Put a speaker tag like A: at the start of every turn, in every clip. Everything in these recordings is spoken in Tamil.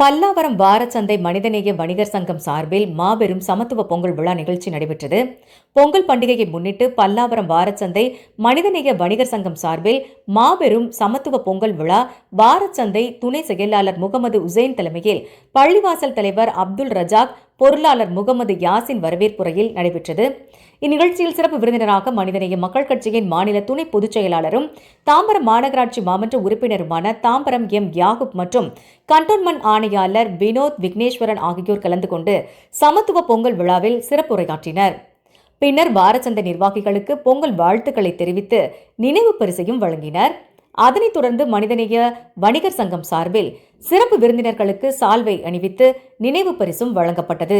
A: பல்லாவரம் வாரச்சந்தை மனிதநேய வணிகர் சங்கம் சார்பில் மாபெரும் சமத்துவ பொங்கல் விழா நிகழ்ச்சி நடைபெற்றது. பொங்கல் பண்டிகையை முன்னிட்டு பல்லாவரம் வாரச்சந்தை மனிதநேய வணிகர் சங்கம் சார்பில் மாபெரும் சமத்துவ பொங்கல் விழா பாரத் சந்தை துணை செயலாளர் முகமது உசேன் தலைமையில் பள்ளிவாசல் தலைவர் அப்துல் ரஜாக் பொருளாளர் முகமது யாசின் வரவேற்புரையில் நடைபெற்றது. இந்நிகழ்ச்சியில் சிறப்பு விருந்தினராக மனிதநேய மக்கள் கட்சியின் மாநில துணை பொதுச் செயலாளரும் தாம்பரம் மாநகராட்சி மாமன்ற உறுப்பினருமான தாம்பரம் எம். யாகுப் மற்றும் கண்டோன்மெண்ட் ஆணையாளர் வினோத் விக்னேஸ்வரன் ஆகியோர் கலந்து கொண்டு சமத்துவ பொங்கல் விழாவில் சிறப்புரையாற்றினர். பின்னர் பாரச்சந்தை நிர்வாகிகளுக்கு பொங்கல் வாழ்த்துக்களை தெரிவித்து நினைவு பரிசையும் வழங்கினர். அதனைத் தொடர்ந்து மனிதநேய வணிகர் சங்கம் சார்பில் சிறப்பு விருந்தினர்களுக்கு சால்வை அணிவித்து நினைவு பரிசும் வழங்கப்பட்டது.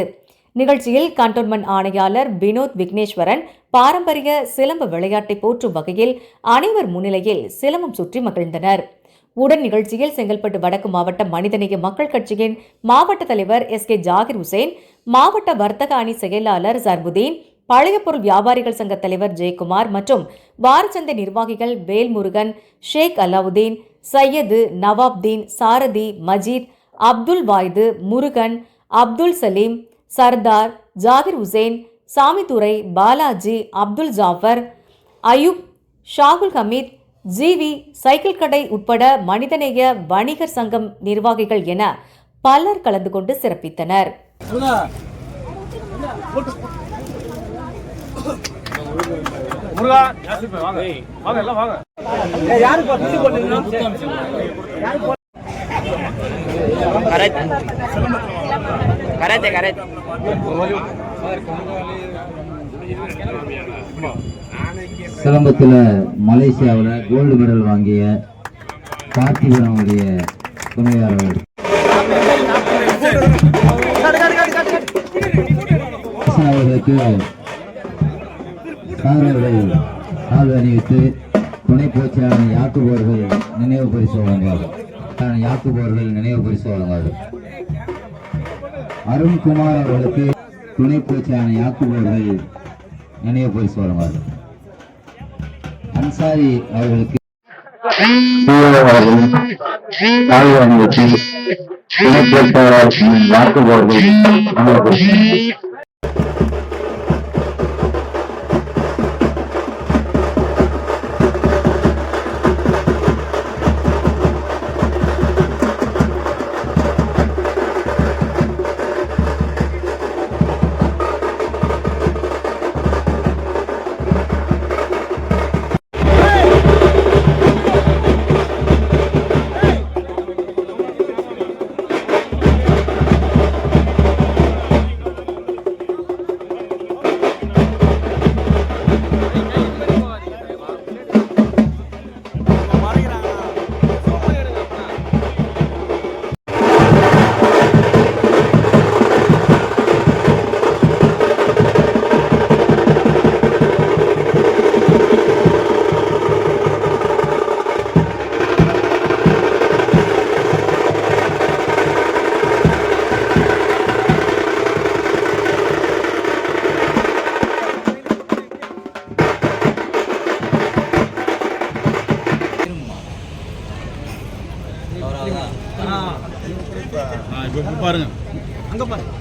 A: நிகழ்ச்சியில் கண்டோன்மெண்ட் ஆணையாளர் வினோத் விக்னேஸ்வரன் பாரம்பரிய சிலம்ப விளையாட்டை போற்றும் வகையில் அனைவர் முன்னிலையில் சிலம்பம் சுற்றி மகிழ்ந்தனர். உடன் நிகழ்ச்சியில் செங்கல்பட்டு வடக்கு மாவட்ட மனிதநேய மக்கள் கட்சியின் மாவட்ட தலைவர் எஸ் கே ஜாகிர் உசேன் மாவட்ட வர்த்தக அணி செயலாளர் சர்புதீன் பழைய பொருள் வியாபாரிகள் சங்க தலைவர் ஜெயக்குமார் மற்றும் வாரச்சந்தை நிர்வாகிகள் Velmurugan Sheikh Alauddin Syed Nawabdeen Sarathi Majeed Abdul Vaidhu Murugan Abdul Saleem Sardar Zakir Hussain Samidurai Balaji Abdul Jafar Ayub Shahul Hameed G V cycle கடை உட்பட மனிதநேய வணிகர் சங்கம் நிர்வாகிகள் என பலர் கலந்து கொண்டு சிறப்பித்தனர்.
B: முருகா யாசிப் வாங்க. வாங்க எல்லாம் வாங்க.
C: கரெக்ட் கரெக்ட் கரெக்ட்
D: சிலம்பத்தில் மலேசியாவில் கோல்டு மெடல் வாங்கிய பார்த்திபனுடைய துணையாளர். அவர்களுக்கு சாரர்கள் கால் அணிவித்து துணை பேச்சாளர் யாக்குப் அவர்கள் நினைவு பரிசு வழங்குவார்கள். யாக்குப் அவர்கள் நினைவு பரிசு வழங்குவார்கள். அருண்குமார் அவர்களுக்கு துணை பேச்சாளர் யாக்குப் அவர்கள் நினைவு பரிசு வழங்குவார்கள். அன்சாரி அவர்களுக்கு
B: இப்போ பாருங்க அங்க பாருங்க